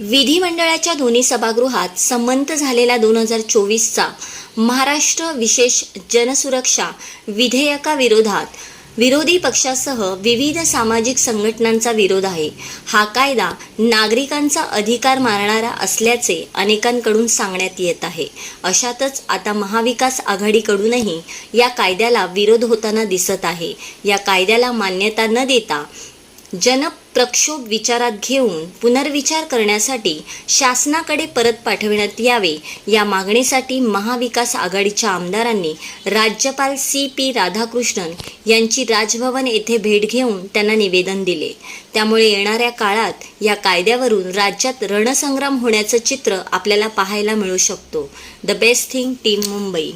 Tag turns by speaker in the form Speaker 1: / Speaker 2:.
Speaker 1: विधिमंडळाच्या दोन्ही सभागृहात संमत झालेला दोन हजार चोवीसचा महाराष्ट्र विशेष जनसुरक्षा विधेयकाविरोधात विरोधी पक्षासह विविध सामाजिक संघटनांचा विरोध आहे. हा कायदा नागरिकांचा अधिकार मारणारा असल्याचे अनेकांकडून सांगण्यात येत आहे. अशातच आता महाविकास आघाडीकडूनही या कायद्याला विरोध होताना दिसत आहे. या कायद्याला मान्यता न देता जनप्रक्षोभ विचारात घेऊन पुनर्विचार करण्यासाठी शासनाकडे परत पाठविण्यात यावे. या मागणीसाठी महाविकास आघाडीच्या आमदारांनी राज्यपाल सी पी राधाकृष्णन यांची राजभवन येथे भेट घेऊन त्यांना निवेदन दिले. त्यामुळे येणाऱ्या काळात या कायद्यावरून राज्यात रणसंग्राम होण्याचं चित्र आपल्याला पाहायला मिळू शकतो. The best thing team Mumbai